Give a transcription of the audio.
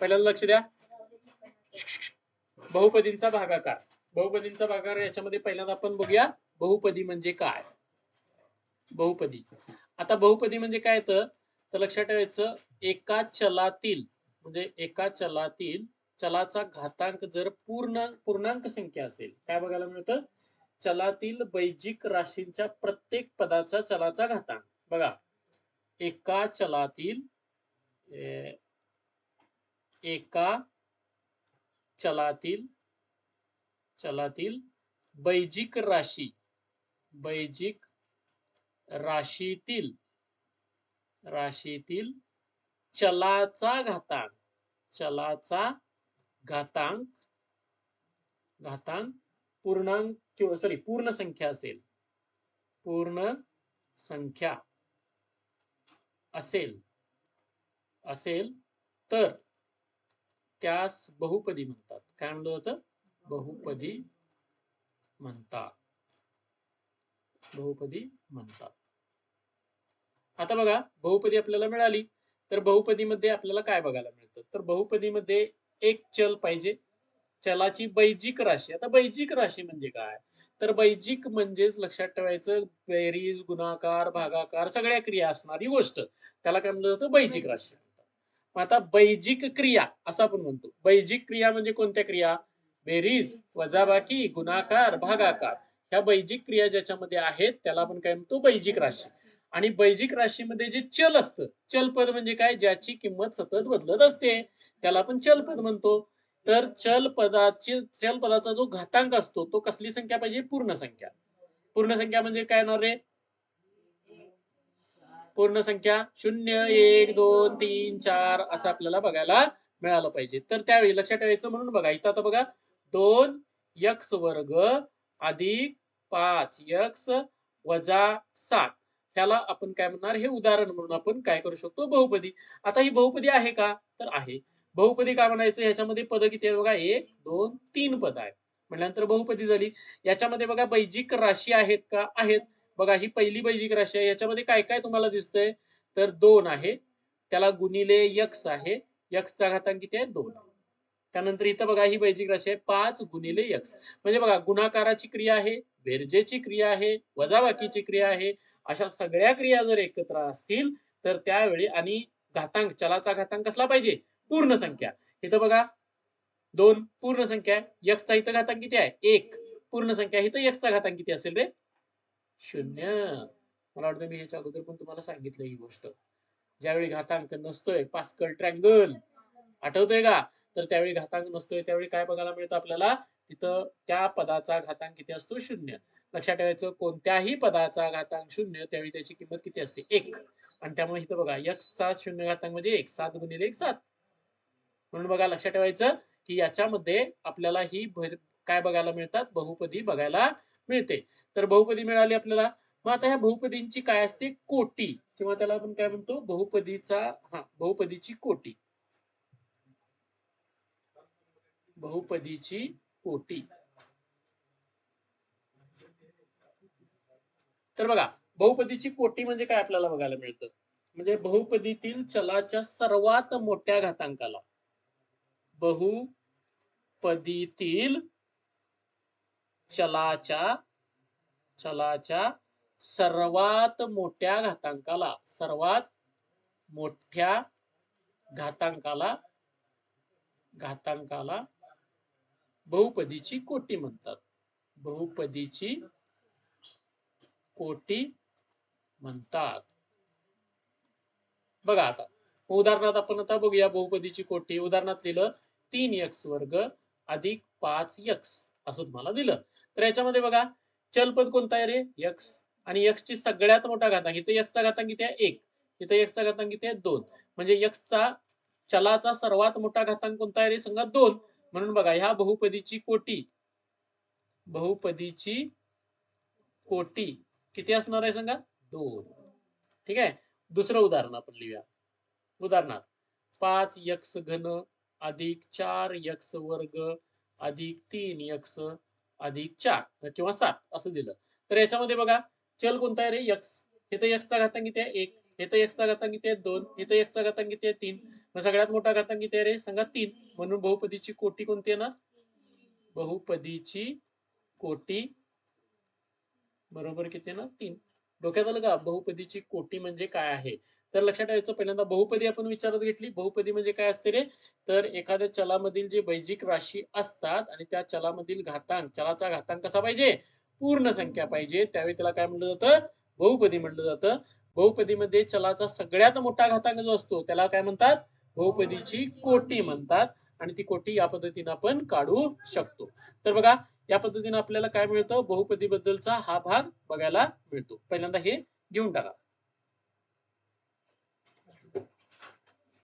पहिल्यांदा लक्ष द्या. बहुपदींचा भागाकार. बहुपदींचा भागाकार याच्यामध्ये पहिल्यांदा आपण बघूया बहुपदी म्हणजे काय? बहुपदी. आता बहुपदी म्हणजे काय येतं? तर लक्षात ठेवायचं एका चलातील म्हणजे एका चलातील चलाचा घातांक जर पूर्ण पूर्णांक संख्या असेल काय बघायला मिळतं? चलातील बैजिक राशींच्या प्रत्येक पदाचा चलाचा घातांक. बघा. एका चलातील एका चलातील चलातील बैजिक राशी बैजिक राशीतील राशीतील चलाचा घातांक चलाचा घातांक घातांक पूर्णांक किंवा सॉरी पूर्ण संख्या असेल. पूर्ण संख्या असेल. असेल तर त्यास बहुपदी म्हणतात. काय म्हणलं होतं बहुपदी म्हणतात. बहुपदी म्हणतात. आता बघा बहुपदी आपल्याला मिळाली. तर बहुपदीमध्ये आपल्याला काय बघायला मिळतं? तर बहुपदीमध्ये एक चल पाहिजे. चलाची बैजिक राशी. आता बैजिक राशी म्हणजे काय? तर बैजिक म्हणजेच लक्षात ठेवायचं बेरीज गुणाकार भागाकार सगळ्या क्रिया असणारी गोष्ट. त्याला काय म्हणलं जातं? बैजिक राशी. मग आता बैजिक क्रिया असं आपण म्हणतो. बैजिक क्रिया म्हणजे कोणत्या क्रिया? बेरीज वजाबाकी गुणाकार भागाकार. ह्या बैजिक क्रिया ज्याच्यामध्ये आहेत त्याला आपण काय म्हणतो? बैजिक राशी. आणि बैजिक राशीमध्ये जे चल असतं चलपद म्हणजे काय? ज्याची किंमत सतत बदलत असते. त्याला आपण चलपद म्हणतो. तर चल पदाचे चल पदाचा जो घातांक असतो तो कसली संख्या पाहिजे? पूर्ण संख्या पूर्ण संख्या म्हणजे काय येणार रे? पूर्ण संख्या शून्य एक दोन तीन चार. असं आपल्याला बघायला मिळालं पाहिजे. तर त्यावेळी लक्षात ठेवायचं म्हणून बघा इथं आता बघा दोन यक्स वर्ग अधिक पाच यक्स वजा सात. ह्याला आपण काय म्हणणार? हे उदाहरण म्हणून आपण काय करू शकतो? बहुपदी. आता ही बहुपदी आहे का? तर आहे. बहुपदी काय म्हणायचं? ह्याच्यामध्ये पद किती आहे बघा? एक दोन तीन पद आहेत. म्हटल्यानंतर बहुपदी झाली. याच्यामध्ये बघा बैजिक राशी आहेत का? आहेत. बघा ही पहिली बैजिक राशी आहे. याच्यामध्ये काय काय तुम्हाला दिसतंय? तर दोन आहे. त्याला गुणिले यक्स आहे. यक्सचा घातांक किती आहे? दोन. त्यानंतर इथं बघा ही बैजिक राशी आहे. पाच गुणिले यक्स. म्हणजे बघा गुणाकाराची क्रिया आहे बेरजेची क्रिया आहे वजाबाकीची क्रिया आहे. अशा सगळ्या क्रिया जर एकत्र असतील तर त्यावेळी आणि घातांक चलाचा घातांक कसला पाहिजे? पूर्ण संख्या. इथं बघा दोन पूर्ण संख्या. यक्सचा इथं घातांक किती आहे? एक. पूर्ण संख्या इथं यक्सचा घातांक किती असेल रे? शून्य. मला वाटतं मी ह्याच्या अगोदर पण तुम्हाला सांगितलं ही गोष्ट. ज्यावेळी घातांक नसतोय पास्कल ट्रँगल. आठवतोय का? तर त्यावेळी घातांक नसतोय त्यावेळी काय बघायला मिळतं आपल्याला? तिथं त्या पदाचा घातांक किती असतो? शून्य. लक्षात ठेवायचं कोणत्याही पदाचा घातांक शून्य त्यावेळी त्याची किंमत किती असते? एक. आणि त्यामुळे इथं बघा x चा शून्य घातांक म्हणजे एक सात गुणिले एक सात. म्हणून बघा लक्षात ठेवायचं की याच्यामध्ये आपल्याला ही भर- काय बघायला मिळतात? बहुपदी बघायला मिळते. तर बहुपदी मिळाली आपल्याला. मग आता ह्या बहुपदींची काय असते? कोटी. किंवा त्याला आपण काय म्हणतो? बहुपदीचा हा बहुपदीची कोटी. बहुपदीची कोटी. तर बघा बहुपदीची कोटी म्हणजे काय आपल्याला बघायला मिळतं? म्हणजे बहुपदीतील चलाच्या सर्वात मोठ्या घातांकाला. बहुपदीतील चलाच्या चलाच्या सर्वात मोठ्या घातांकाला सर्वात मोठ्या घातांकाला घातांकाला बहुपदीची कोटी म्हणतात. बहुपदीची कोटी म्हणतात. बघा आता उदाहरणार्थ आपण आता बघूया बहुपदीची कोटी. उदाहरणार्थ लिहिलं तीन यक्स वर्ग अधिक पाच यक्स असं तुम्हाला दिलं. तर याच्यामध्ये बघा चलपद कोणता आहे रे? यक्स आणि यक्सची सगळ्यात मोठा घातांक इथं यक्सचा घातांक किती आहे? एक. इथं यक्सचा घातांक किती आहे? दोन. म्हणजे यक्सचा चलाचा सर्वात मोठा घातांक कोणता आहे रे? सांगा दोन. म्हणून बघा ह्या बहुपदीची कोटी बहुपदीची कोटी किती असणार आहे सांगा दोन. ठीक आहे? दुसरं उदाहरण आपण लिहूया. उदाहरणार्थ पाच यक्स घन अधिक चार यक्स वर्ग अधिक तीन यक्ष अधिक चार किंवा सात असं दिलं. तर याच्यामध्ये बघा चल कोणता आहे रे? हे तर यक्सचा घातांक किती आहे एक इथं यक्सचा घातांक किती आहे दोन इथं यक्सचा घातांक किती आहे तीन. मग सगळ्यात मोठा घातांक किती आहे रे सांगा तीन. म्हणून बहुपदीची कोटी कोणती येणार बहुपदीची कोटी बरोबर किती ना? तीन. डोक्यात आलं का? बहुपदीची कोटी म्हणजे काय आहे? तर लक्षात ठेवायचं पहिल्यांदा बहुपदी आपण विचारात घेतली. बहुपदी म्हणजे काय असते रे? तर एखाद्या चलामधील जे बैजिक राशी असतात आणि त्या चलामधील घातांक चलाचा घातांक कसा पाहिजे? पूर्ण संख्या पाहिजे. त्यावेळी त्याला काय म्हणलं जातं? बहुपदी म्हटलं जातं. बहुपदीमध्ये चलाचा सगळ्यात मोठा घातांक जो असतो त्याला काय म्हणतात? बहुपदीची कोटी म्हणतात. आणि ती कोटी या पद्धतीने आपण काढू शकतो. तर बघा या पद्धतीने आपल्याला काय मिळतं? बहुपदी बद्दलचा हा भाग बघायला मिळतो. पहिल्यांदा हे घेऊन टाका.